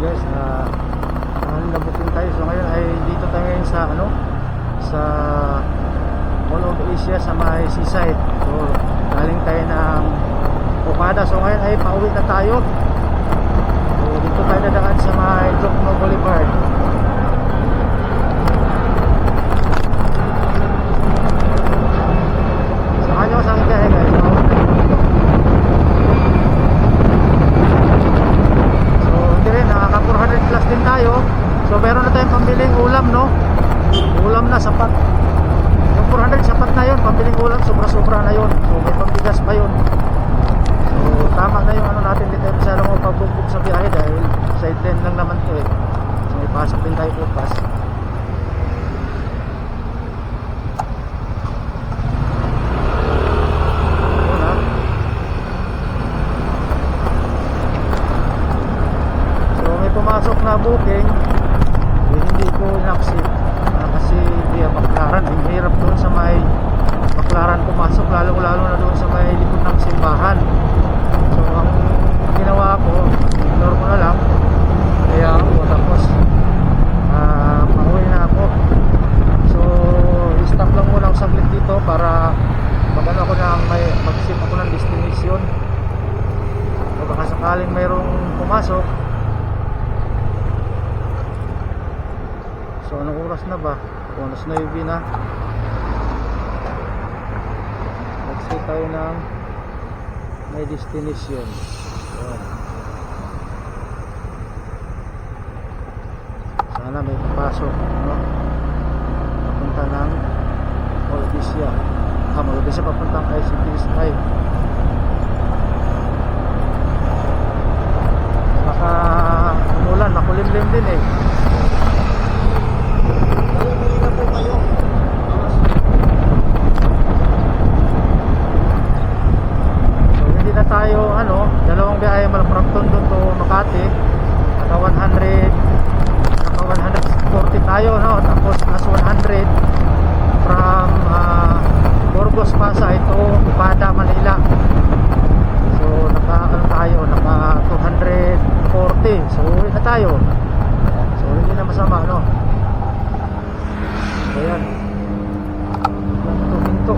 guys, uh, nabuking tayo. So ngayon ay dito tayo ngayon sa ano sa Mall of Asia sa may seaside. So galing tayo ng Okada. So ngayon ay pauwi na tayo. So dito tayo dadaan sa may Jokno Boulevard. Samahan nyo ako sa akin kaya guys. Pauwi na dito. So, hindi rin, nakaka 400 plus din tayo. So, meron na tayong pambiling ulam, no? Ulam na, sapat. Yung 400, sapat na yun. Pambiling ulam, sobra-sobra na yun. So, may pambigas pa yun. So, tama na yung ano natin. Hindi tayo masyadong magpabubog sa biyahe dahil side lane lang naman to eh. So, may pasok din tayo bukas. Yun, ha? So may pumasok na booking eh, hindi ko inaccept Ah, kasi via Baclaran ang hirap doon sa may Baclaran pumasok lalo lalo na doon sa may likod ng simbahan. So ang ginawa ko ignore ko na lang. Kaya ako tapos ah pauwi na ako. So stop lang muna ako saglit dito para magano ako na may mag-set ako ng destination. So baka sakaling mayroong pumasok So anong oras na ba? Oras na yung na. Mag-stay tayo ng may destination. Yun. Sana may papasok. No? Papunta ng Moldisia. Ah, Moldisia papunta ng ICT Sky. Baka umulan, makulimlim din eh. So hindi na tayo ano, dalawang biyahe mula from Tondo to Makati. Naka 100 naka 140 tayo no, tapos plus 100 from uh, Burgos Pasay to Pada Manila. So naka ano tayo, naka 240. So uwi na tayo. So hindi na masama no. So yan. Hinto-hinto.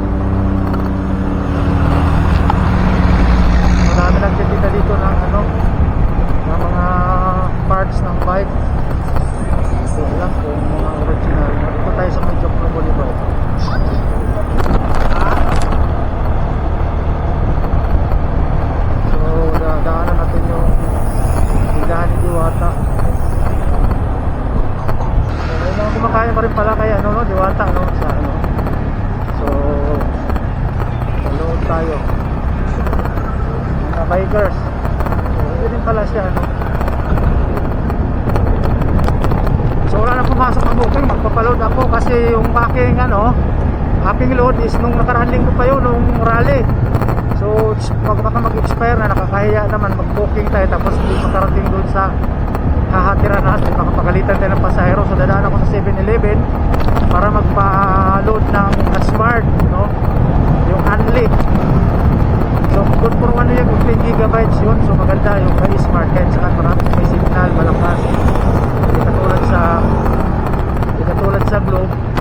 Marami nagtitinda dito ng ano ng mga parts ng bike. So lang kung mga original. Dito tayo sa may Jokno Boulevard. So dadaanan natin yung tindahan ni Diwata. So, may mga kumakain pa rin pala kaya ano, no, diwata, no, sa ano. So, load tayo. Mga bikers. So, yun din pala siya, no. So, wala na pumasok ng booking, magpapaload ako kasi yung aking, ano, aking load is nung nakaraan linggo pa yun, nung rally. So, pag baka mag-expire na, nakakahiya naman, mag-booking tayo, tapos hindi makarating doon sa hahatiran natin makapagalitan tayo ng pasahero so dadaan ako sa 7-Eleven para magpa-load ng smart 15GB yun. So maganda yung kay smart kahit saka marami may signal malakas. Hindi katulad sa hindi katulad sa globe.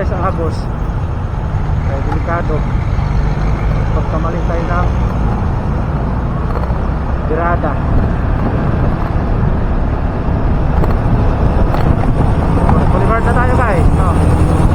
Tayo sa Agos. Kaya delikado. Pagkamali tayo ng birada Boulevard na tayo guys. No?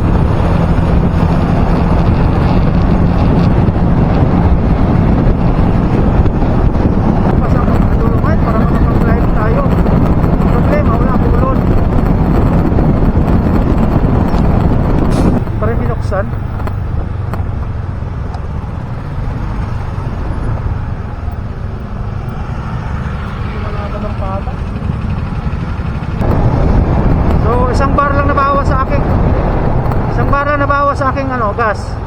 sa aking ano, gas.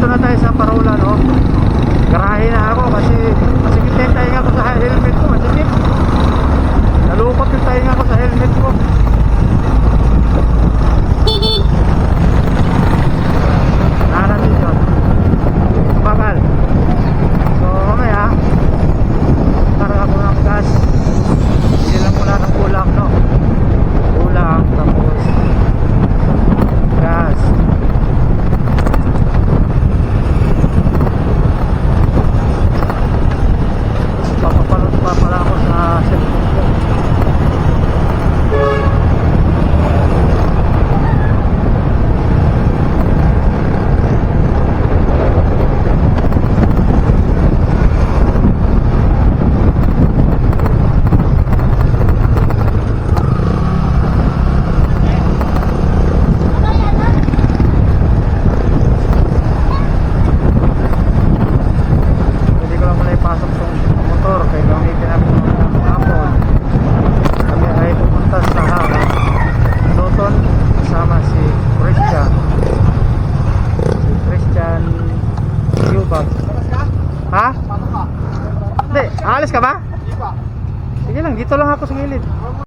dito na tayo sa Parola no? Garahe na ako kasi masigit na yung tayo nga ko sa helmet ko masigit. Nalukot yung tayo nga ko sa helmet ko.